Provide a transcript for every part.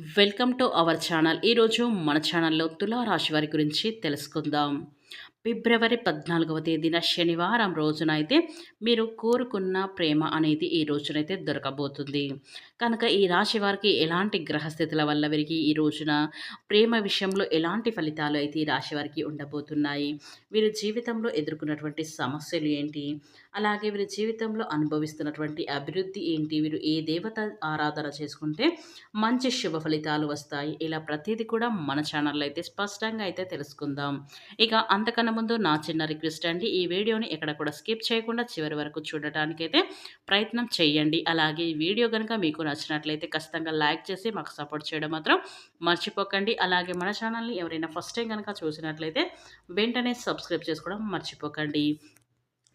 Welcome to our channel. ఈరోజు మన ఛానల్లో తులారాశి వారి గురించి తెలుసుకుందాం. ఫిబ్రవరి పద్నాలుగవ తేదీన శనివారం రోజున అయితే మీరు కోరుకున్న ప్రేమ అనేది ఈ రోజునైతే దొరకబోతుంది. కనుక ఈ రాశి వారికి ఎలాంటి గ్రహస్థితుల వల్ల వీరికి ఈ రోజున ప్రేమ విషయంలో ఎలాంటి ఫలితాలు అయితే ఈ రాశి వారికి ఉండబోతున్నాయి? వీరు జీవితంలో ఎదుర్కొన్నటువంటి సమస్యలు ఏంటి? అలాగే వీరి జీవితంలో అనుభవిస్తున్నటువంటి అభివృద్ధి ఏంటి? వీరు ఏ దేవత ఆరాధన చేసుకుంటే మంచి శుభ ఫలితాలు వస్తాయి? ఇలా ప్రతిదీ కూడా మన ఛానల్లో అయితే స్పష్టంగా అయితే తెలుసుకుందాం. ఇక అంతకన్నా ముందు నా చిన్న రిక్వెస్ట్ అండి. ఈ వీడియోని ఎక్కడ కూడా స్కిప్ చేయకుండా చివరి వరకు చూడటానికైతే ప్రయత్నం చేయండి. అలాగే ఈ వీడియో కనుక మీకు నచ్చినట్లయితే ఖచ్చితంగా లైక్ చేసి మాకు సపోర్ట్ చేయడం మాత్రం మర్చిపోకండి. అలాగే మన ఛానల్ని ఎవరైనా ఫస్ట్ టైం కనుక చూసినట్లయితే వెంటనే సబ్స్క్రైబ్ చేసుకోవడం మర్చిపోకండి.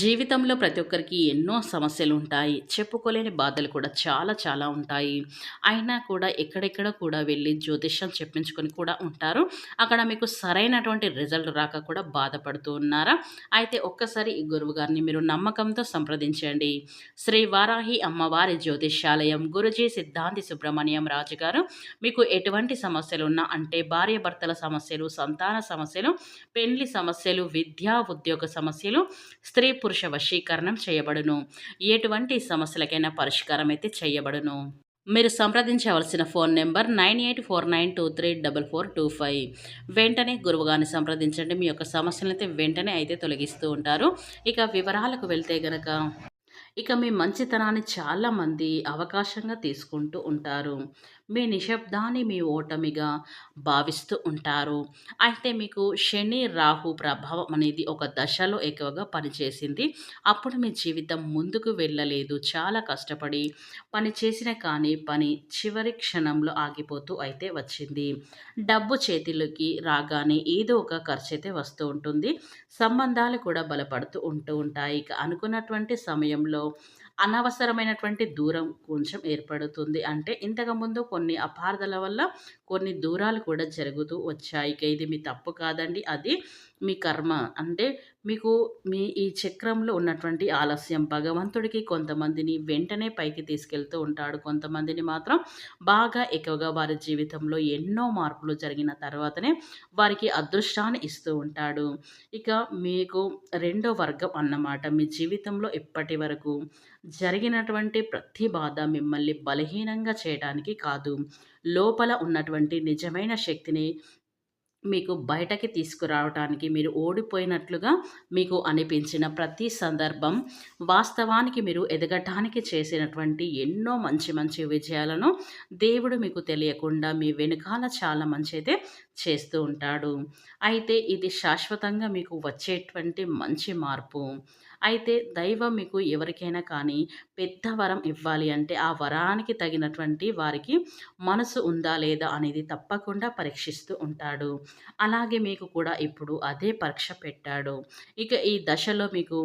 జీవితంలో ప్రతి ఒక్కరికి ఎన్నో సమస్యలు ఉంటాయి చెప్పుకోలేని బాధలు కూడా చాలా చాలా ఉంటాయి. అయినా కూడా ఎక్కడెక్కడ కూడా వెళ్ళి జ్యోతిష్యం చెప్పించుకొని కూడా ఉంటారు. అక్కడ మీకు సరైనటువంటి రిజల్ట్ రాక కూడా బాధపడుతూ ఉన్నారా? అయితే ఒక్కసారి ఈ గురువు గారిని మీరు నమ్మకంతో సంప్రదించండి. శ్రీ వారాహి అమ్మవారి జ్యోతిష్యాలయం గురుజీ సిద్ధాంతి సుబ్రహ్మణ్యం రాజు గారు మీకు ఎటువంటి సమస్యలు ఉన్నా అంటే భార్య భర్తల సమస్యలు సంతాన సమస్యలు పెళ్ళి సమస్యలు విద్యా ఉద్యోగ సమస్యలు స్త్రీ పురుష వశీకరణం చేయబడును. ఎటువంటి సమస్యలకైనా పరిష్కారం అయితే చేయబడును. మీరు సంప్రదించవలసిన phone number nine eight four nine two three double four two five. వెంటనే గురువుగారిని సంప్రదించండి. మీ యొక్క సమస్యలను అయితే వెంటనే అయితే తొలగిస్తూ ఉంటారు. ఇక వివరాలకు వెళ్తే గనక ఇక మీ మంచితనాన్ని చాలామంది అవకాశంగా తీసుకుంటూ ఉంటారు. మీ నిశ్శబ్దాన్ని మీ ఓటమిగా భావిస్తూ ఉంటారు. అయితే మీకు శని రాహు ప్రభావం అనేది ఒక దశలో ఎక్కువగా పనిచేసింది. అప్పుడు మీ జీవితం ముందుకు వెళ్ళలేదు. చాలా కష్టపడి పని చేసిన కానీ పని చివరి క్షణంలో ఆగిపోతూ అయితే వచ్చింది. డబ్బు చేతిలోకి రాగానే ఏదో ఒక ఖర్చు అయితే వస్తూ ఉంటుంది. సంబంధాలు కూడా బలపడుతూ ఉంటూ ఉంటాయి. ఇక అనుకున్నటువంటి సమయంలో అనవసరమైనటువంటి దూరం కొంచెం ఏర్పడుతుంది. అంటే ఇంతకుముందు కొన్ని అపార్థల వల్ల కొన్ని దూరాలు కూడా జరుగుతూ వచ్చాయి. ఇక ఇది మీ తప్పు కాదండి. అది మీ కర్మ. అంటే మీకు మీ ఈ చక్రంలో ఉన్నటువంటి ఆలస్యం భగవంతుడికి కొంతమందిని వెంటనే పైకి తీసుకెళ్తూ ఉంటాడు. కొంతమందిని మాత్రం బాగా ఎక్కువగా వారి జీవితంలో ఎన్నో మార్పులు జరిగిన తర్వాతనే వారికి అదృష్టాన్ని ఇస్తూ ఉంటాడు. ఇక మీకు రెండో వర్గం అన్నమాట. మీ జీవితంలో ఇప్పటి వరకు జరిగినటువంటి ప్రతి బాధ మిమ్మల్ని బలహీనంగా చేయడానికి కాదు. లోపల ఉన్నటువంటి నిజమైన శక్తిని మీకు బయటకి తీసుకురావటానికి మీరు ఓడిపోయినట్లుగా మీకు అనిపించిన ప్రతి సందర్భం వాస్తవానికి మీరు ఎదగటానికి చేసినటువంటి ఎన్నో మంచి మంచి విజయాలను దేవుడు మీకు తెలియకుండా మీ వెనుకాల చాలా మంచి అయితే చేస్తూ ఉంటాడు. అయితే ఇది శాశ్వతంగా మీకు వచ్చేటువంటి మంచి మార్పు. అయితే దైవం మీకు ఎవరికైనా కానీ పెద్ద వరం ఇవ్వాలి అంటే ఆ వరానికి తగినటువంటి వారికి మనసు ఉందా లేదా అనేది తప్పకుండా పరీక్షిస్తూ ఉంటాడు. అలాగే మీకు కూడా ఇప్పుడు అదే పరీక్ష పెట్టాడు. ఇక ఈ దశలో మీకు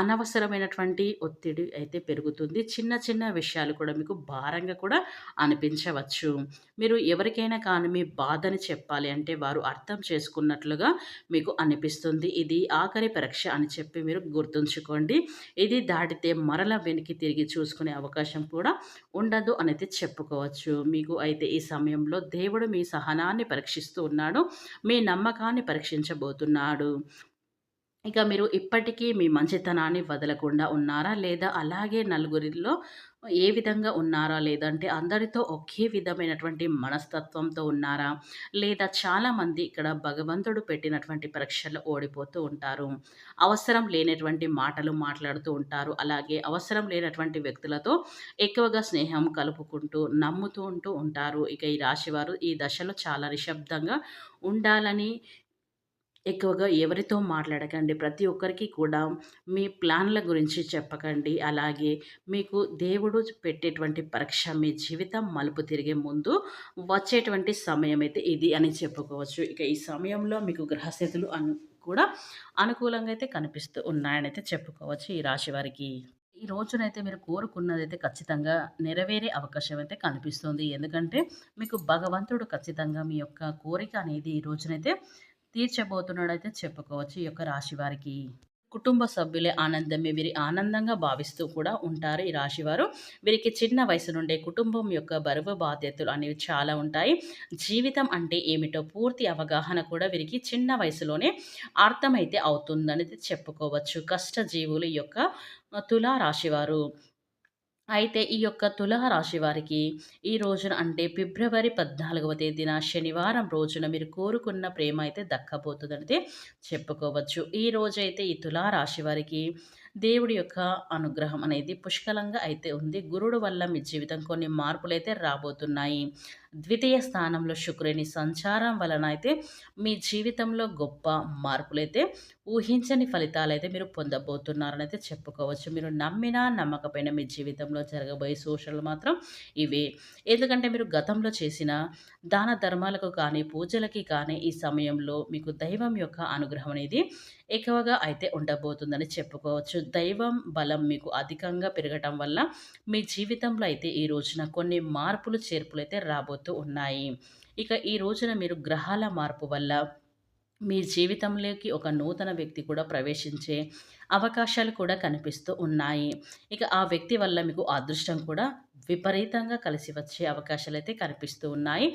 అనవసరమైనటువంటి ఒత్తిడి అయితే పెరుగుతుంది. చిన్న చిన్న విషయాలు కూడా మీకు భారంగా కూడా అనిపించవచ్చు. మీరు ఎవరికైనా కానీ మీ బాధని చెప్పాలి అంటే వారు అర్థం చేసుకున్నట్లుగా మీకు అనిపిస్తుంది. ఇది ఆఖరి పరీక్ష అని చెప్పి మీరు గుర్తుంచుకోండి. ఇది దాటితే మరల వెనక్కి తిరిగి చూసుకునే అవకాశం కూడా ఉండదు అనేది చెప్పుకోవచ్చు. మీకు అయితే ఈ సమయంలో దేవుడు మీ సహనాన్ని పరీక్షిస్తూ ఉన్నాడు. మీ నమ్మకాన్ని పరీక్షించబోతున్నాడు. ఇక మీరు ఇప్పటికీ మీ మంచితనాన్ని వదలకుండా ఉన్నారా? లేదా అలాగే నలుగురిలో ఏ విధంగా ఉన్నారా? లేదంటే అందరితో ఒకే విధమైనటువంటి మనస్తత్వంతో ఉన్నారా? లేదా చాలామంది ఇక్కడ భగవంతుడు పెట్టినటువంటి పరీక్షలు ఓడిపోతూ ఉంటారు. అవసరం లేనటువంటి మాటలు మాట్లాడుతూ ఉంటారు. అలాగే అవసరం లేనటువంటి వ్యక్తులతో ఎక్కువగా స్నేహం కలుపుకుంటూ నమ్ముతూ ఉంటూ ఉంటారు. ఇక ఈ రాశివారు ఈ దశలో చాలా నిశ్శబ్దంగా ఉండాలని ఎక్కువగా ఎవరితో మాట్లాడకండి. ప్రతి ఒక్కరికి కూడా మీ ప్లాన్ల గురించి చెప్పకండి. అలాగే మీకు దేవుడు పెట్టేటువంటి పరీక్ష మీ జీవితం మలుపు తిరిగే ముందు వచ్చేటువంటి సమయం అయితే ఇది అని చెప్పుకోవచ్చు. ఇక ఈ సమయంలో మీకు గ్రహస్థితులు అను కూడా అనుకూలంగా అయితే కనిపిస్తూ ఉన్నాయని అయితే చెప్పుకోవచ్చు ఈ రాశి వారికి. ఈ రోజునైతే మీరు కోరుకున్నదైతే ఖచ్చితంగా నెరవేరే అవకాశం అయితే కనిపిస్తుంది. ఎందుకంటే మీకు భగవంతుడు ఖచ్చితంగా మీ యొక్క కోరిక అనేది ఈ రోజునైతే తీర్చబోతున్నాడైతే చెప్పుకోవచ్చు ఈ యొక్క రాశి వారికి. కుటుంబ సభ్యులే ఆనందమే వీరి ఆనందంగా భావిస్తూ కూడా ఉంటారు ఈ రాశివారు. వీరికి చిన్న వయసు నుండే కుటుంబం యొక్క బరువు బాధ్యతలు అనేవి చాలా ఉంటాయి. జీవితం అంటే ఏమిటో పూర్తి అవగాహన కూడా వీరికి చిన్న వయసులోనే అర్థమైతే అవుతుందనేది చెప్పుకోవచ్చు. కష్టజీవులు ఈ యొక్క తులా రాశివారు. అయితే ఈ యొక్క తులహ రాశి వారికి ఈ రోజున అంటే ఫిబ్రవరి పద్నాలుగవ తేదీన శనివారం రోజున మీరు కోరుకున్న ప్రేమ అయితే దక్కబోతుందంటే చెప్పుకోవచ్చు. ఈ రోజైతే ఈ తులా రాశి వారికి దేవుడి యొక్క అనుగ్రహం అనేది పుష్కలంగా అయితే ఉంది. గురుడు వల్ల మీ జీవితం కొన్ని మార్పులైతే రాబోతున్నాయి. ద్వితీయ స్థానంలో శుక్రుని సంచారం వలన అయితే మీ జీవితంలో గొప్ప మార్పులైతే ఊహించని ఫలితాలైతే మీరు పొందబోతున్నారని అయితే చెప్పుకోవచ్చు. మీరు నమ్మినా నమ్మకపోయినా మీ జీవితంలో జరగబోయే సూచనలు మాత్రం ఇవే. ఎందుకంటే మీరు గతంలో చేసిన దాన ధర్మాలకు కానీ, పూజలకి కానీ ఈ సమయంలో మీకు దైవం యొక్క అనుగ్రహం అనేది ఎక్కువగా అయితే ఉండబోతుందని చెప్పుకోవచ్చు. దైవం బలం మీకు అధికంగా పెరగటం వల్ల మీ జీవితంలో అయితే ఈ రోజున కొన్ని మార్పులు, చేర్పులైతే రాబోతూ ఉన్నాయి. ఇక ఈ రోజున మీరు గ్రహాల మార్పు వల్ల మీ జీవితంలోకి ఒక నూతన వ్యక్తి కూడా ప్రవేశించే అవకాశాలు కూడా కనిపిస్తూ ఉన్నాయి. ఇక ఆ వ్యక్తి వల్ల మీకు అదృష్టం కూడా విపరీతంగా కలిసి వచ్చే అవకాశాలు అయితే కనిపిస్తూ ఉన్నాయి.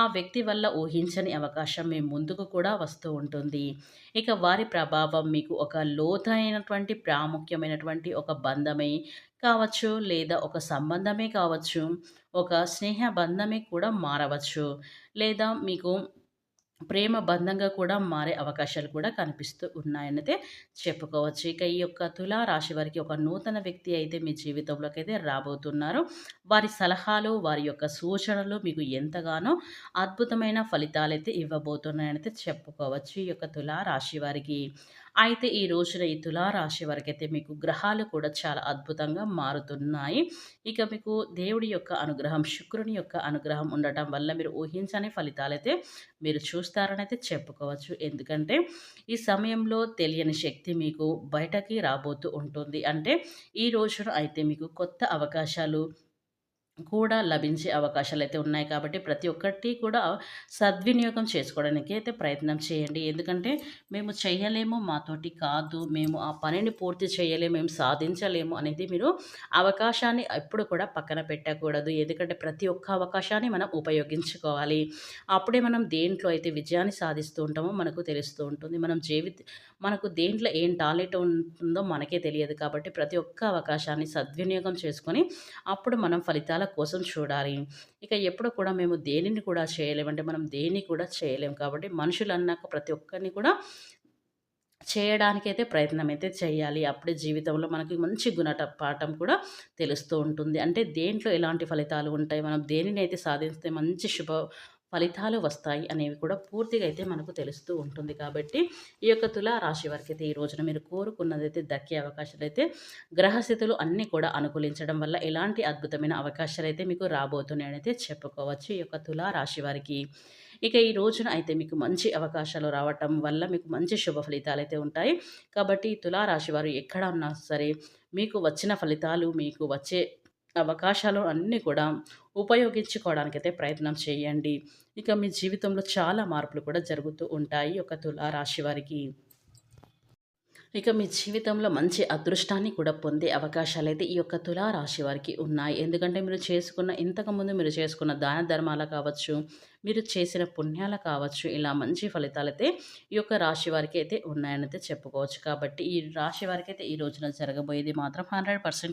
ఆ వ్యక్తి వల్ల ఊహించని అవకాశం మీ ముందుకు కూడా వస్తూ ఉంటుంది. ఇక వారి ప్రభావం మీకు ఒక లోతైనటువంటి ప్రాముఖ్యమైనటువంటి ఒక బంధమై కావచ్చు, లేదా ఒక సంబంధమే కావచ్చు, ఒక స్నేహ బంధమే కూడా మారవచ్చు. లేదా మీకు ప్రేమ బంధంగా కూడా మారే అవకాశాలు కూడా కనిపిస్తూ ఉన్నాయన్నదే చెప్పుకోవచ్చు. ఇక ఈ యొక్క తులా రాశి వారికి ఒక నూతన వ్యక్తి అయితే మీ జీవితంలోకి అయితే రాబోతున్నారు. వారి సలహాలు, వారి యొక్క సూచనలు మీకు ఎంతగానో అద్భుతమైన ఫలితాలైతే ఇవ్వబోతున్నాయనైతే చెప్పుకోవచ్చు. ఈ యొక్క తులా రాశి వారికి. అయితే ఈ రోజున ఈ తులారాశి వరకైతే మీకు గ్రహాలు కూడా చాలా అద్భుతంగా మారుతున్నాయి. ఇక మీకు దేవుడి యొక్క అనుగ్రహం, శుక్రుని యొక్క అనుగ్రహం ఉండటం వల్ల మీరు ఊహించని ఫలితాలైతే మీరు చూస్తారనైతే చెప్పుకోవచ్చు. ఎందుకంటే ఈ సమయంలో తెలియని శక్తి మీకు బయటకి రాబోతూ ఉంటుంది. అంటే ఈ రోజున అయితే మీకు కొత్త అవకాశాలు కూడా లభించే అవకాశాలు అయితే ఉన్నాయి కాబట్టి ప్రతి ఒక్కటి కూడా సద్వినియోగం చేసుకోవడానికి అయితే ప్రయత్నం చేయండి. ఎందుకంటే మేము చేయలేము మాతోటి కాదు మేము ఆ పనిని పూర్తి చేయలేము మేము సాధించలేము అనేది మీరు అవకాశాన్ని ఎప్పుడు కూడా పక్కన పెట్టకూడదు. ఎందుకంటే ప్రతి ఒక్క అవకాశాన్ని మనం ఉపయోగించుకోవాలి. అప్పుడే మనం దేంట్లో అయితే విజయాన్ని సాధిస్తూ ఉంటామో మనకు తెలుస్తూ ఉంటుంది. మనం జీవిత మనకు దేంట్లో ఏం టాలెంట్ ఉంటుందో మనకే తెలియదు కాబట్టి ప్రతి ఒక్క అవకాశాన్ని సద్వినియోగం చేసుకొని అప్పుడు మనం ఫలితాల కోసం చూడాలి. ఇక ఎప్పుడు కూడా మేము దేనిని కూడా చేయలేమంటే మనం దేన్ని కూడా చేయలేము. కాబట్టి మనుషులు అన్నాక ప్రతి ఒక్కరిని కూడా చేయడానికైతే ప్రయత్నం అయితే చేయాలి. అప్పుడే జీవితంలో మనకి మంచి గుణట పాఠం కూడా తెలుస్తూ ఉంటుంది. అంటే దేంట్లో ఎలాంటి ఫలితాలు ఉంటాయి? మనం దేనిని అయితే సాధిస్తే మంచి శుభ ఫలితాలు వస్తాయి అనేవి కూడా పూర్తిగా అయితే మనకు తెలుస్తూ ఉంటుంది కాబట్టి ఈ యొక్క తులా రాశి వారికి అయితే ఈ రోజున మీరు కోరుకున్నదైతే దక్కే అవకాశాలు అయితే గ్రహస్థితులు అన్నీ కూడా అనుకూలించడం వల్ల ఎలాంటి అద్భుతమైన అవకాశాలు అయితే మీకు రాబోతున్నాయనైతే చెప్పుకోవచ్చు ఈ యొక్క తులా రాశి వారికి. ఇక ఈ రోజున అయితే మీకు మంచి అవకాశాలు రావటం వల్ల మీకు మంచి శుభ ఫలితాలు అయితే ఉంటాయి. కాబట్టి తులారాశి వారు ఎక్కడ ఉన్నా సరే మీకు వచ్చిన ఫలితాలు మీకు వచ్చే అవకాశాలు అన్నీ కూడా ఉపయోగించుకోవడానికైతే ప్రయత్నం చేయండి. ఇక మీ జీవితంలో చాలా మార్పులు కూడా జరుగుతూ ఉంటాయి ఒక తులారాశి వారికి. ఇక మీ జీవితంలో మంచి అదృష్టాన్ని కూడా పొందే అవకాశాలు అయితే ఈ యొక్క తులారాశి వారికి ఉన్నాయి. ఎందుకంటే మీరు చేసుకున్న ఇంతకుముందు మీరు చేసుకున్న దాన ధర్మాలు కావచ్చు మీరు చేసిన పుణ్యాలు కావచ్చు ఇలా మంచి ఫలితాలు అయితే ఈ యొక్క రాశి వారికి అయితే ఉన్నాయని అయితే చెప్పుకోవచ్చు. కాబట్టి ఈ రాశి వారికి అయితే ఈ రోజున జరగబోయేది మాత్రం హండ్రెడ్ పర్సెంట్